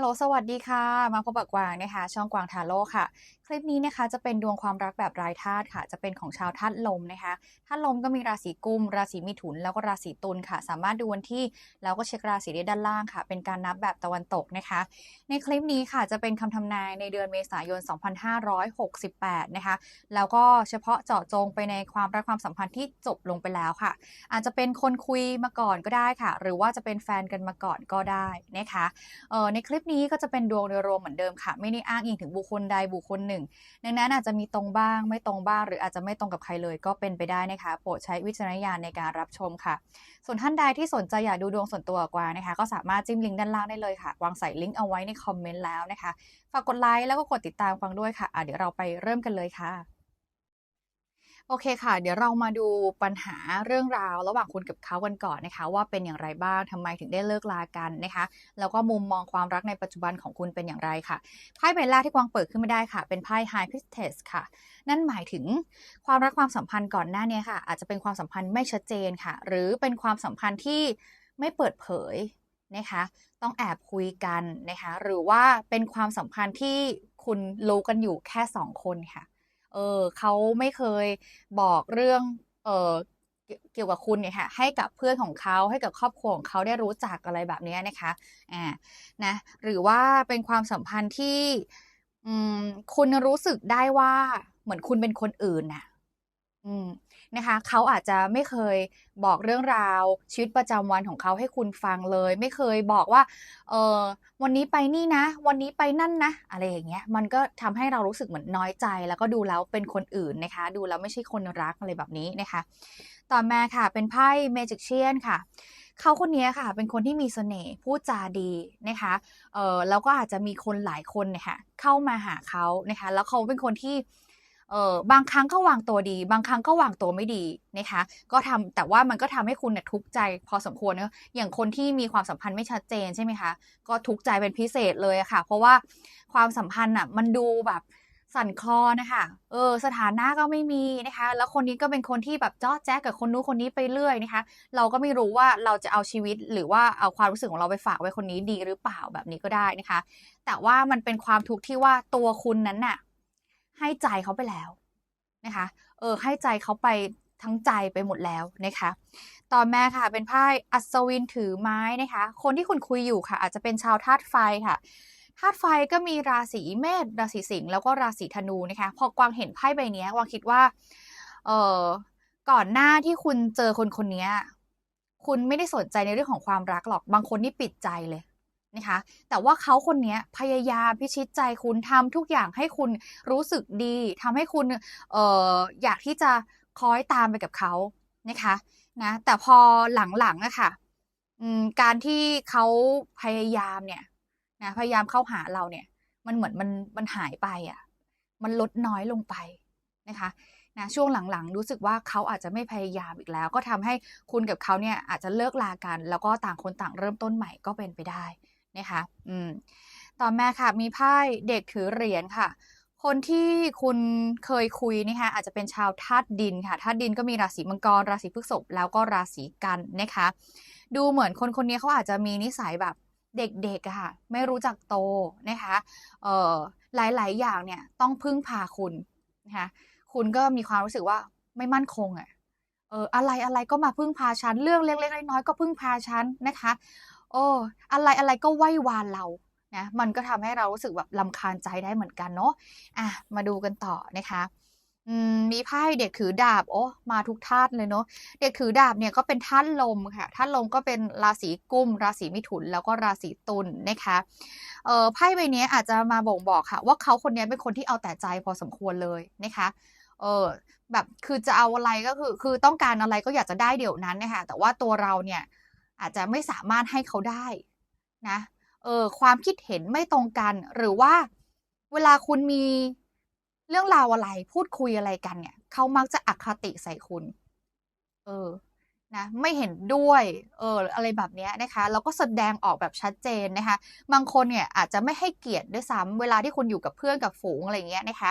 ลโหลสวัสดีค่ะ มาพบกับกวางนะคะ ช่องกวางทาโร่ค่ะ คลิปนี้นะคะจะเป็นดวงความรักแบบรายธาตุค่ะ จะเป็นของชาวธาตุลมนะคะธาตุลมก็มีราศีกุม ราศีมิถุน แล้วก็ราศีตุลค่ะ สามารถดูวันที่แล้วก็เช็คราศีได้ด้านล่างค่ะ เป็นการนับแบบตะวันตกนะคะ ในคลิปนี้ค่ะจะเป็นคำทำนายในเดือนเมษายน 2568 นะคะ แล้วก็เฉพาะเจาะจงไปในความรักความสัมพันธ์ที่จบลงไปแล้วค่ะ อาจจะเป็นคนคุยมาก่อนก็ได้ค่ะ หรือว่าจะเป็นแฟนกันมาก่อนก็ได้นะคะ เออในคลิปนี้ก็จะเป็นดวงโดยรวมเหมือนเดิมค่ะ ไม่ได้อ้างอิงถึงบุคคลใดบุคคลหนึ่ง ดังนั้นอาจจะมีตรงบ้างไม่ตรงบ้าง หรืออาจจะไม่ตรงกับใครเลยก็เป็นไปได้นะคะ โปรดใช้วิจารณญาณในการรับชมค่ะ ส่วนท่านใดที่สนใจอยากดูดวงส่วนตัวกว่านะคะ ก็สามารถจิ้มลิงก์ด้านล่างได้เลยค่ะ วางใส่ลิงก์เอาไว้ในคอมเมนต์แล้วนะคะ ฝากกดไลค์แล้วก็กดติดตามฟังด้วยค่ะะเดี๋ยวเราไปเริ่มกันเลยค่ะ โอเคค่ะ เดี๋ยวเรามาดูปัญหาเรื่องราว ระหว่างคุณกับเขากันก่อนนะคะ ว่าเป็นอย่างไรบ้างทำไมถึงได้เลิกลากันนะคะ แล้วก็มุมมองความรักในปัจจุบันของคุณเป็นอย่างไรค่ะไพ่ใบแรกที่กวางเปิดขึ้นไมาได้ค่ะ เป็นไพ่ High Priestess ค่ะ นั่นหมายถึงความรักความสัมพันธ์ก่อนหน้านี้ค่ะ อาจจะเป็นความสัมพันธ์ไม่ชัดเจนค่ะ หรือเป็นความสัมพันธ์ที่ไม่เปิดเผยนะคะ ต้องแอบคุยกันนะคะ หรือว่าเป็นความสัมพันธ์ที่คุณรู้กันอยู่แค่สองคนค่ะ เออเขาไม่เคยบอกเรื่องเออเกี่ยวกับคุณเนี่ยค่ะให้กับเพื่อนของเขาให้กับครอบครัวของเขาได้รู้จักอะไรแบบนี้นะคะอ่านะหรือว่าเป็นความสัมพันธ์ที่อืมคุณรู้สึกได้ว่าเหมือนคุณเป็นคนอื่นน่ะ อืม นะคะเขาอาจจะไม่เคยบอกเรื่องราวชีวิตประจำวันของเขาให้คุณฟังเลย ไม่เคยบอกว่าเออวันนี้ไปนี่นะ วันนี้ไปนั่นนะ อะไรอย่างเงี้ยมันก็ทำให้เรารู้สึกเหมือนน้อยใจ แล้วก็ดูแล้วเป็นคนอื่นนะคะ ดูแล้วไม่ใช่คนรักอะไรแบบนี้นะคะ ต่อมาค่ะเป็นไพ่เมจิกเชียนค่ะเขาคนนี้ค่ะ เป็นคนที่มีเสน่ห์พูดจาดีนะคะเออแล้วก็อาจจะมีคนหลายคนเนี่ยค่ะเข้ามาหาเขานะคะ แล้วเขาเป็นคนที่ เออบางครั้งก็วางตัวดี บางครั้งก็วางตัวไม่ดีนะคะ ก็ทำแต่ว่ามันก็ทำให้คุณเนี่ยทุกข์ใจพอสมควรเนอะอย่างคนที่มีความสัมพันธ์ไม่ชัดเจนใช่ไหมคะ ก็ทุกข์ใจเป็นพิเศษเลยค่ะ เพราะว่าความสัมพันธ์อะมันดูแบบสั่นคลอนนะคะเออ สถานะก็ไม่มีนะคะ แล้วคนนี้ก็เป็นคนที่แบบจ้อแจ๊กกับคนนู้นคนนี้ไปเรื่อยนะคะ เราก็ไม่รู้ว่าเราจะเอาชีวิตหรือว่าเอาความรู้สึกของเราไปฝากไว้คนนี้ดีหรือเปล่าแบบนี้ก็ได้นะคะ แต่ว่ามันเป็นความทุกข์ที่ว่าตัวคุณนั้นน่ะ ให้ใจเขาไปแล้วนะคะ เออ ให้ใจเขาไปทั้งใจไปหมดแล้วนะคะ ต่อมาค่ะ เป็นไพ่อัศวินถือไม้นะคะ คนที่คุณคุยอยู่ค่ะ อาจจะเป็นชาวธาตุไฟค่ะธาตุไฟก็มีราศีเมษราศีสิงห์แล้วก็ราศีธนูนะคะ พอกวางเห็นไพ่ใบนี้กวางคิดว่า เออก่อนหน้าที่คุณเจอคนคนนี้คุณไม่ได้สนใจในเรื่องของความรักหรอก บางคนนี่ปิดใจเลย นะคะ แต่ว่าเขาคนนี้พยายามพิชิตใจคุณทำทุกอย่างให้คุณรู้สึกดีทำให้คุณเอออยากที่จะคอยตามไปกับเขานะคะนะแต่พอหลังๆอะค่ะการที่เขาพยายามเนี่ยนะพยายามเข้าหาเราเนี่ย มันเหมือนมันมันหายไปอะ มันลดน้อยลงไปนะคะนะช่วงหลังๆ รู้สึกว่าเขาอาจจะไม่พยายามอีกแล้ว ก็ทำให้คุณกับเขาเนี่ยอาจจะเลิกลากัน แล้วก็ต่างคนต่างเริ่มต้นใหม่ก็เป็นไปได้ นะคะอืมต่อมาค่ะมีไพ่เด็กถือเหรียญค่ะ คนที่คุณเคยคุยนะคะอาจจะเป็นชาวธาตุดินค่ะธาตุดินก็มีราศีมังกร ราศีพฤษภแล้วก็ราศีกันนะคะ ดูเหมือนคนคนนี้เขาอาจจะมีนิสัยแบบเด็กๆค่ะ ไม่รู้จักโตนะคะเอ่อหลายๆ อย่างเนี่ยต้องพึ่งพาคุณนะคะคุณก็มีความรู้สึกว่าไม่มั่นคงอะเอออะไรอะไรก็มาพึ่งพาฉันเรื่องเล็กๆน้อยๆก็พึ่งพาฉันนะคะ โอ้อะไรอะไรก็ไหว้วานเรานะมันก็ทำให้เรารู้สึกแบบลำคาญใจได้เหมือนกันเนาะอะมาดูกันต่อนะคะมีไพ่เด็กถือดาบโอ้มาทุกธาตุเลยเนาะเด็กถือดาบเนี่ยก็เป็นธาตุลมค่ะธาตุลมก็เป็นราศีกุมราศีมิถุน แล้วก็ราศีตุลนะคะเอ่อไพ่ใบนี้อาจจะมาบ่งบอกค่ะ ว่าเขาคนนี้เป็นคนที่เอาแต่ใจพอสมควรเลยนะคะเออแบบคือจะเอาอะไรก็คือคือต้องการอะไรก็อยากจะได้เดี๋ยวนั้นนะคะแต่ว่าตัวเราเนี่ย อาจจะไม่สามารถให้เขาได้นะเออความคิดเห็นไม่ตรงกัน หรือว่าเวลาคุณมีเรื่องราวอะไรพูดคุยอะไรกันเนี่ย เขามักจะอคติใส่คุณ เออนะไม่เห็นด้วย เอออะไรแบบนี้นะคะแล้วก็แสดงออกแบบชัดเจนนะคะ บางคนเนี่ยอาจจะไม่ให้เกียรติด้วยซ้ำเวลาที่คุณอยู่กับเพื่อนกับฝูงอะไรเงี้ยนะคะ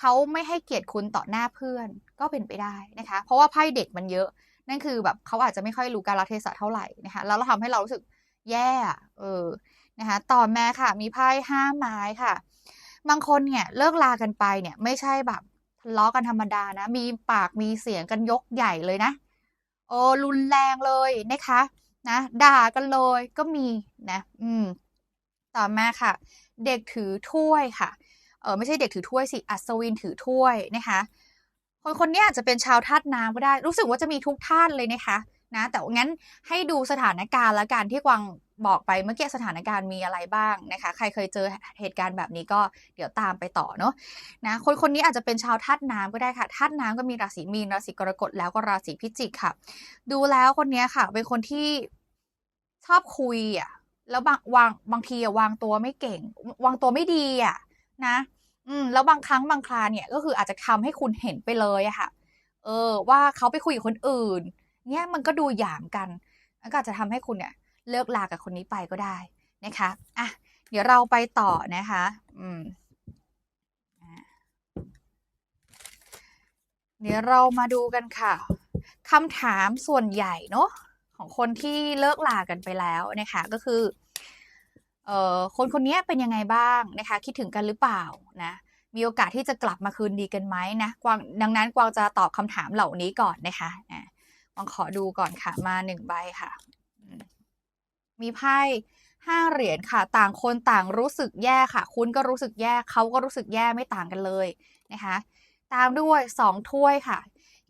เขาไม่ให้เกียรติคุณต่อหน้าเพื่อนก็เป็นไปได้นะคะ เพราะว่าไพ่เด็กมันเยอะ นั่นคือแบบเขาอาจจะไม่ค่อยรู้การรัเทศะเท่าไหร่นะคะแล้วเราทำให้เรารู้สึกแย่เออนะคะต่อมาค่ะ มีไพ่ห้าไม้ค่ะ บางคนเนี่ยเลิกลากันไปเนี่ยไม่ใช่แบบทะเลาะกันธรรมดานะ มีปากมีเสียงกันยกใหญ่เลยนะโอ้รุนแรงเลยนะคะนะด่ากันเลยก็มีนะอืมต่อมาค่ะ เด็กถือถ้วยค่ะเออไม่ใช่เด็กถือถ้วยสิอัศวินถือถ้วยนะคะ คนคนนี้อาจจะเป็นชาวธาตุน้ำก็ได้ รู้สึกว่าจะมีทุกธาตุเลยนะคะนะ แต่งั้นให้ดูสถานการณ์และการที่กวางบอกไปเมื่อกี้สถานการณ์มีอะไรบ้างนะคะ ใครเคยเจอเหตุการณ์แบบนี้ก็เดี๋ยวตามไปต่อเนาะนะคนคนนี้อาจจะเป็นชาวธาตุน้ำก็ได้ค่ะธาตุน้ำก็มีราศีมีนราศีกรกฎแล้วก็ราศีพิจิกค่ะ ดูแล้วคนนี้ค่ะ เป็นคนที่ชอบคุยอะแล้วบางวางบางทีอะวางตัวไม่เก่ง วางตัวไม่ดีอะนะ อืมแล้วบางครั้งบางคราเนี่ยก็คืออาจจะทำให้คุณเห็นไปเลยอะค่ะ เออ ว่าเขาไปคุยกับคนอื่น เนี่ยมันก็ดูหยามกันแล้วก็อาจจะทำให้คุณเนี่ย เลิกลากับคนนี้ไปก็ได้นะคะอะเดี๋ยวเราไปต่อนะคะ อืมเดี๋ยวเรามาดูกันค่ะคำถามส่วนใหญ่เนาะของคนที่เลิกลากันไปแล้วนะคะ ก็คือ คนคนนี้เป็นยังไงบ้างนะคะ คิดถึงกันหรือเปล่านะมีโอกาสที่จะกลับมาคืนดีกันไหมนะกวางดังนั้นกวางจะตอบคำถามเหล่านี้ก่อนนะคะอ่กวางขอดูก่อนค่ะมาหนึ่งใบค่ะ มีไพ่ห้าเหรียญค่ะ ต่างคนต่างรู้สึกแย่ค่ะ คุณก็รู้สึกแย่เขาก็รู้สึกแย่ไม่ต่างกันเลยนะคะ ตามด้วยสองถ้วยค่ะ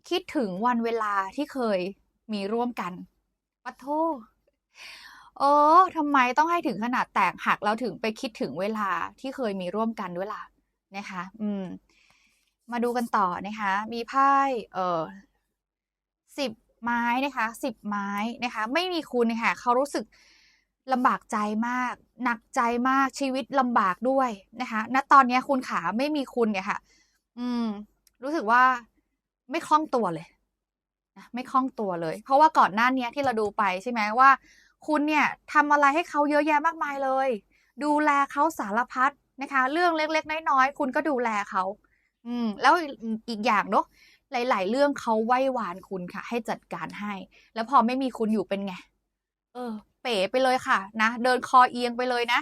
คิดถึงวันเวลาที่เคยมีร่วมกันปัทโท เออทำไมต้องให้ถึงขนาดแตกหักแล้วถึงไปคิดถึงเวลาที่เคยมีร่วมกันด้วยล่ะนะคะ อืม มาดูกันต่อนะคะ มีไพ่เออสิบไม้นะคะสิบไม้นะคะ ไม่มีคุณค่ะเขารู้สึกลำบากใจมาก หนักใจมากชีวิตลำบากด้วยนะคะณตอนนี้คุณขาไม่มีคุณเนี่ยค่ะ อืม รู้สึกว่าไม่คล่องตัวเลยนะไม่คล่องตัวเลย เพราะว่าก่อนหน้านี้ที่เราดูไปใช่ไหมว่า คุณเนี่ยทำอะไรให้เขาเยอะแยะมากมายเลย ดูแลเขาสารพัดนะคะ เรื่องเล็กๆน้อยๆคุณก็ดูแลเขาอืมแล้วอีกอย่างเนาะหลาย ๆ เรื่องเขาไหว้วานคุณค่ะ ให้จัดการให้ แล้วพอไม่มีคุณอยู่เป็นไง เออ เป๋ไปเลยค่ะ นะ เดินคอเอียงไปเลยนะ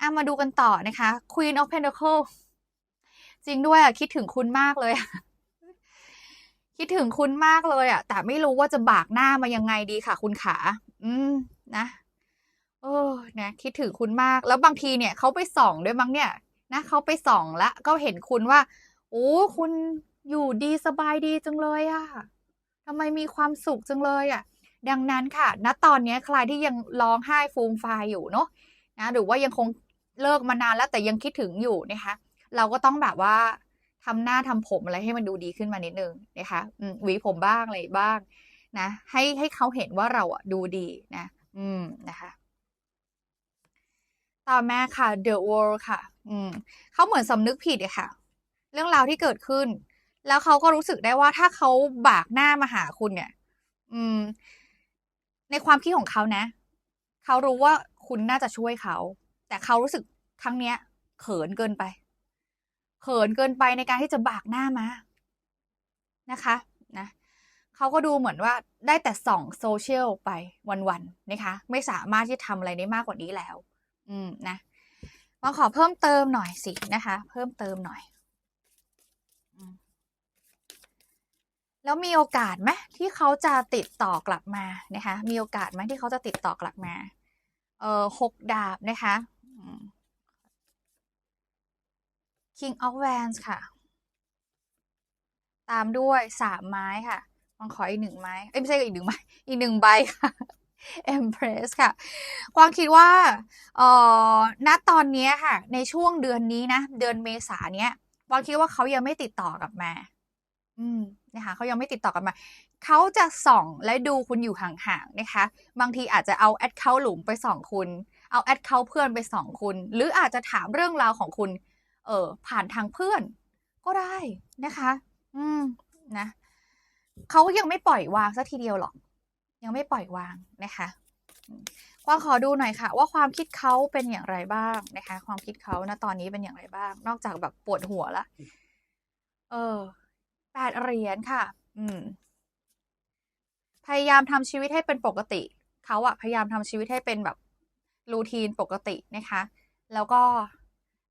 อะมาดูกันต่อนะคะ Queen of Pentacles จริงด้วยอะคิดถึงคุณมากเลยคิดถึงคุณมากเลยอะ แต่ไม่รู้ว่าจะบากหน้ามายังไงดีค่ะ คุณขา อืม นะเออนะคิดถึงคุณมาก แล้วบางทีเนี่ยเขาไปส่องด้วยมั้งเนี่ยนะเขาไปส่องแล้วก็เห็นคุณว่าโอ้คุณอยู่ดีสบายดีจังเลยอะทำไมมีความสุขจังเลยอะดังนั้นค่ะ ณตอนนี้ใครที่ยังร้องไห้ฟูมฟายอยู่เนาะนะหรือว่ายังคงเลิกมานานแล้วแต่ยังคิดถึงอยู่นะคะ เราก็ต้องแบบว่าทำหน้าทำผมอะไรให้มันดูดีขึ้นมานิดนึงนะคะหวีผมบ้างอะไรบ้างนะ ให้ให้เขาเห็นว่าเราอะดูดีนะ อืมนะคะต่อมาค่ะ The World ค่ะ อืมเขาเหมือนสำนึกผิดอะค่ะ เรื่องราวที่เกิดขึ้น แล้วเขาก็รู้สึกได้ว่าถ้าเขาบากหน้ามาหาคุณเนี่ย อืม ในความคิดของเขานะ เขารู้ว่าคุณน่าจะช่วยเขา แต่เขารู้สึกครั้งเนี้ย เขินเกินไป เขินเกินไปในการที่จะบากหน้ามา นะคะ นะ เขาก็ดูเหมือนว่าได้แต่ส่องโซเชียลไปวันๆนะคะ ไม่สามารถที่ทำอะไรได้มากกว่านี้แล้ว อืมนะมาขอเพิ่มเติมหน่อยสินะคะ เพิ่มเติมหน่อย แล้วมีโอกาสไหมที่เขาจะติดต่อกลับมานะคะ มีโอกาสไหมที่เขาจะติดต่อกลับมา เอ่อหกดาบนะคะ King of Wands ค่ะ ตามด้วยสามไม้ค่ะ ลองขออีกหนึ่งไม้เอ้ยไม่ใช่อีกหนึ่งไม้อีกหนึ่งใบค่ะ Empress ค่ะกวางคิดว่าเอ่อณตอนนี้ค่ะ ในช่วงเดือนนี้นะ เดือนเมษาเนี้ยวางคิดว่าเขายังไม่ติดต่อกลับมา อืมนะคะเขายังไม่ติดต่อกลับมา เขาจะส่องและดูคุณอยู่ห่างๆนะคะ บางทีอาจจะเอาแอดเขาหลุมไปส่องคุณ เอาแอดเขาเพื่อนไปส่องคุณ หรืออาจจะถามเรื่องราวของคุณ เออผ่านทางเพื่อน ก็ได้นะคะ อืมนะ เขายังไม่ปล่อยวางสัทีเดียวหรอก ยังไม่ปล่อยวางนะคะกวางขอดูหน่อยค่ะ ว่าความคิดเขาเป็นอย่างไรบ้างนะคะ ความคิดเขาณตอนนี้เป็นอย่างไรบ้าง นอกจากแบบปวดหัวละเออแปดเหรียญค่ะ อืม พยายามทำชีวิตให้เป็นปกติเขาอะพยายามทำชีวิตให้เป็นแบบรูทีนปกตินะคะ แล้วก็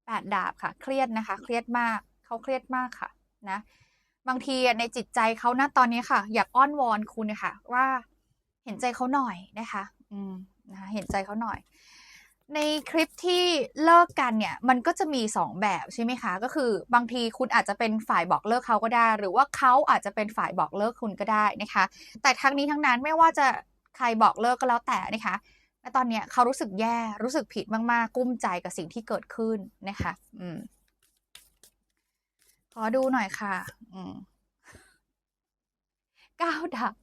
แปดดาบค่ะ เครียดนะคะ เครียดมากเขาเครียดมากค่ะ นะ บางทีในจิตใจเขาณตอนนี้ค่ะ อยากอ้อนวอนคุณนะคะว่าเห็นใจเขาหน่อยนะคะ อืมนะคะเห็นใจเขาหน่อย ในคลิปที่เลิกกันเนี่ย มันก็จะมีสองแบบใช่ไหมคะ ก็คือบางทีคุณอาจจะเป็นฝ่ายบอกเลิกเขาก็ได้ หรือว่าเขาอาจจะเป็นฝ่ายบอกเลิกคุณก็ได้นะคะ แต่ทั้งนี้ทั้งนั้นไม่ว่าจะใครบอกเลิกก็แล้วแต่นะคะณตอนเนี้ยเขารู้สึกแย่รู้สึกผิดมากๆกุ้มใจกับสิ่งที่เกิดขึ้นนะคะ อืม ขอดูหน่อยค่ะ อืมก้าวดับ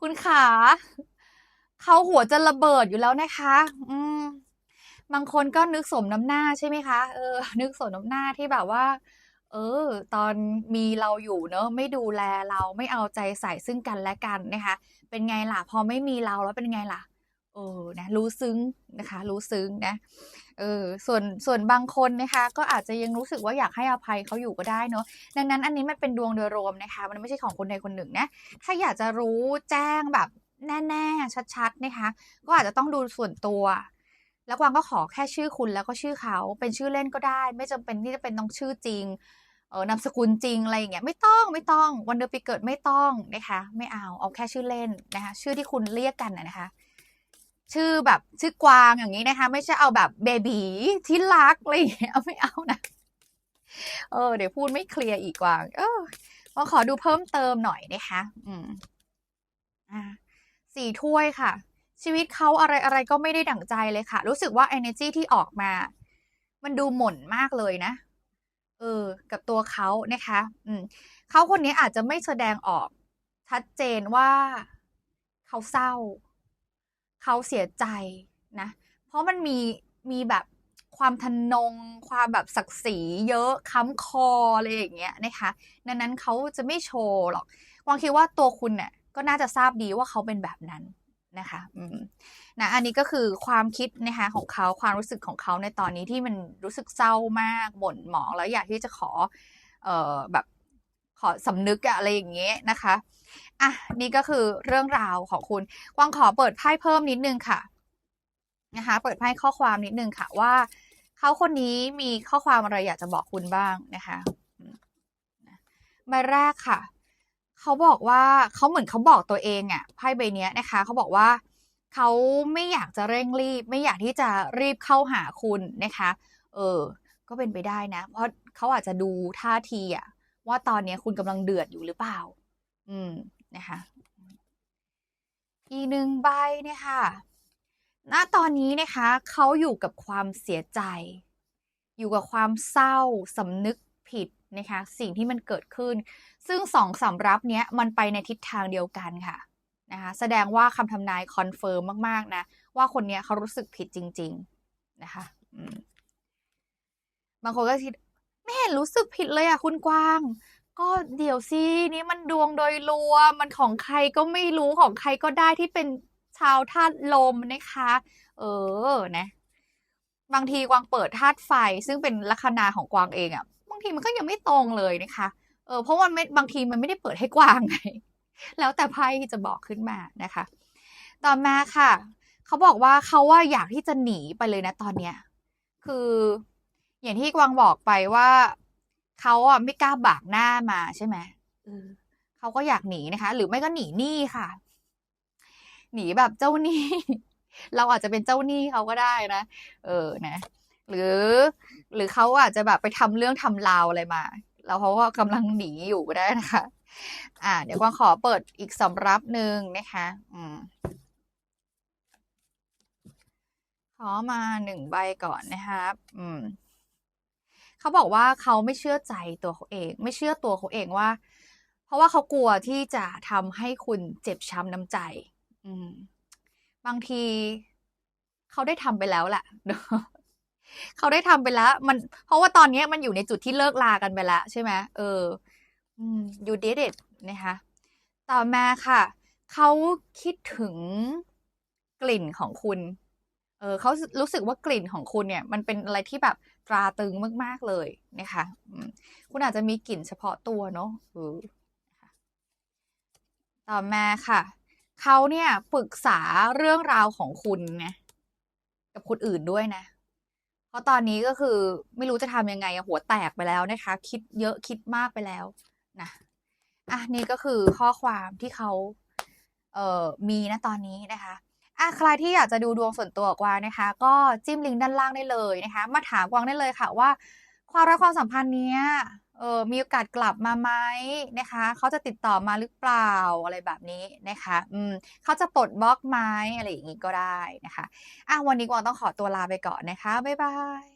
คุณขาเขาหัวจะระเบิดอยู่แล้วนะคะ อืม บางคนก็นึกสมน้ำหน้าใช่ไหมคะ เออ นึกสมน้ำหน้าที่แบบว่า เออ ตอนมีเราอยู่เนอะไม่ดูแลเราไม่เอาใจใส่ซึ่งกันและกันนะคะ เป็นไงล่ะ พอไม่มีเราแล้วเป็นไงล่ะ เออ นะ รู้ซึ้งนะคะ รู้ซึ้งนะ เออส่วนส่วนบางคนนะคะ ก็อาจจะยังรู้สึกว่าอยากให้อภัยเขาอยู่ก็ได้เนอะดังนั้นอันนี้มันเป็นดวงโดยรวมนะคะ มันไม่ใช่ของคนใดคนหนึ่งนะถ้าอยากจะรู้แจ้งแบบแน่ๆชัดๆนะคะ ก็อาจจะต้องดูส่วนตัว แล้วกวางก็ขอแค่ชื่อคุณแล้วก็ชื่อเขาเป็นชื่อเล่นก็ได้ ไม่จำเป็นที่จะเป็นต้องชื่อจริงเออนามสกุลจริงอะไรอย่างเงี้ยไม่ต้องไม่ต้องวันเดือนปีเกิดไม่ต้องนะคะ ไม่เอาเอาแค่ชื่อเล่นนะคะ ชื่อที่คุณเรียกกันนะคะ ชื่อแบบชื่อกวางอย่างนี้นะคะ ไม่ใช่เอาแบบเบบีที่รักอะไรอย่างเงี้ยเอาไม่เอานะเออ เดี๋ยวพูดไม่เคลียร์อีกกวาง เออมาขอดูเพิ่มเติมหน่อยนะคะ อืมอ่าสี่ถ้วยค่ะ ชีวิตเขาอะไรอะไรก็ไม่ได้ดั่งใจเลยค่ะ รู้สึกว่า energy ที่ออกมา มันดูหม่นมากเลยนะ เออ กับตัวเขานะคะ อืมเขาคนนี้อาจจะไม่แสดงออกชัดเจนว่าเขาเศร้า เขาเสียใจนะ เพราะมันมีมีแบบความทนง ความแบบศักดิ์ศรีเยอะค้ำคออะไรอย่างเงี้ยนะคะดังนั้นเขาจะไม่โชว์หรอกวางคิดว่าตัวคุณเนี่ยก็น่าจะทราบดีว่าเขาเป็นแบบนั้นนะคะอืมนะอันนี้ก็คือความคิดนะคะของเขาความรู้สึกของเขาในตอนนี้ที่มันรู้สึกเศร้ามากบ่นหมองแล้วอยากที่จะขอเอ่อแบบ ขอสำนึกอะอะไรอย่างเงี้ยนะคะอะนี่ก็คือเรื่องราวของคุณกวางขอเปิดไพ่เพิ่มนิดนึงค่ะนะคะ เปิดไพ่ข้อความนิดนึงค่ะว่าเขาคนนี้มีข้อความอะไรอยากจะบอกคุณบ้างนะคะใบแรกค่ะ เขาบอกว่าเขาเหมือนเขาบอกตัวเองอะไพ่ใบนี้นะคะเขาบอกว่าเขาไม่อยากจะเร่งรีบ ไม่อยากที่จะรีบเข้าหาคุณนะคะ เออ ก็เป็นไปได้นะ เพราะเขาอาจจะดูท่าทีอะ ว่าตอนนี้คุณกำลังเดือดอยู่หรือเปล่า อืมนะคะอีกหนึ่งใบเนี่ยค่ะณตอนนี้นะคะเขาอยู่กับความเสียใจ อยู่กับความเศร้าสำนึกผิดนะคะสิ่งที่มันเกิดขึ้น ซึ่งสองสำรับเนี้ยมันไปในทิศทางเดียวกันค่ะนะคะแสดงว่าคำทำนายคอนเฟิร์มมาก ๆ นะ ว่าคนเนี้ยเขารู้สึกผิดจริง ๆ นะคะอืมบางคนก็คิด ไม่เห็นรู้สึกผิดเลยอะคุณกวาง ก็เดี๋ยวสินี่มันดวงโดยรวมมันของใครก็ไม่รู้ของใครก็ได้ที่เป็นชาวธาตุลมนะคะ เออนะ บางทีกวางเปิดธาตุไฟ ซึ่งเป็นลัคนาของกวางเองอะ่ะบางทีมันก็ยังไม่ตรงเลยนะคะ เออเพราะว่าไม่บางทีมันไม่ได้เปิดให้กวางไงแล้วแต่ไพ่จะบอกขึ้นมานะคะ ต่อมาค่ะ เขาบอกว่าเขาว่าอยากที่จะหนีไปเลยนะตอนเนี้ย คือ อย่างที่กวางบอกไปว่าเขาอะไม่กล้าบากหน้ามาใช่ไหมเออเขาก็อยากหนีนะคะ หรือไม่ก็หนีหนี้ค่ะ หนีแบบเจ้าหนี้ เราอาจจะเป็นเจ้าหนี้เขาก็ได้นะเออนะ หรือ หรือเขาอาจจะแบบไปทำเรื่องทำราวอะไรมา แล้วเขาก็กำลังหนีอยู่ก็ได้นะคะ อ่า เดี๋ยวกวางขอเปิดอีกสำรับหนึ่งนะคะ อืมขอมาหนึ่งใบก่อนนะคะอืม เขาบอกว่าเขาไม่เชื่อใจตัวเขาเอง ไม่เชื่อตัวเขาเองว่า เพราะว่าเขากลัวที่จะทำให้คุณเจ็บช้ำน้ำใจ อืม บางทีเขาได้ทำไปแล้วแหละเขาได้ทำไปแล้ว มันเพราะว่าตอนนี้มันอยู่ในจุดที่เลิกลากันไปแล้วใช่ไหมเอออืม you did it นะคะต่อมาค่ะ เขาคิดถึงกลิ่นของคุณ เออเขารู้สึกว่ากลิ่นของคุณเนี่ย มันเป็นอะไรที่แบบ ตราตึงมาก ๆ เลยนะคะคุณอาจจะมีกลิ่นเฉพาะตัวเนาะต่อมาค่ะ เขาเนี่ยปรึกษาเรื่องราวของคุณไงกับคนอื่นด้วยนะ เพราะตอนนี้ก็คือไม่รู้จะทำยังไงหัวแตกไปแล้วนะคะ คิดเยอะคิดมากไปแล้วนะอะนี่ก็คือข้อความที่เขาเอ่อมีนะตอนนี้นะคะ อะใครที่อยากจะดูดวงส่วนตัวกวางนะคะ ก็จิ้มลิงก์ด้านล่างได้เลยนะคะ มาถามกวางได้เลยค่ะว่า ความรักความสัมพันธ์เนี้ยเออมีโอกาสกลับมาไหมนะคะเขาจะติดต่อมาหรือเปล่าอะไรแบบนี้นะคะอืมเขาจะปลดบล็อกไหมอะไรอย่างนี้ก็ได้นะคะอะวันนี้กวางต้องขอตัวลาไปก่อนนะคะบ๊ายบาย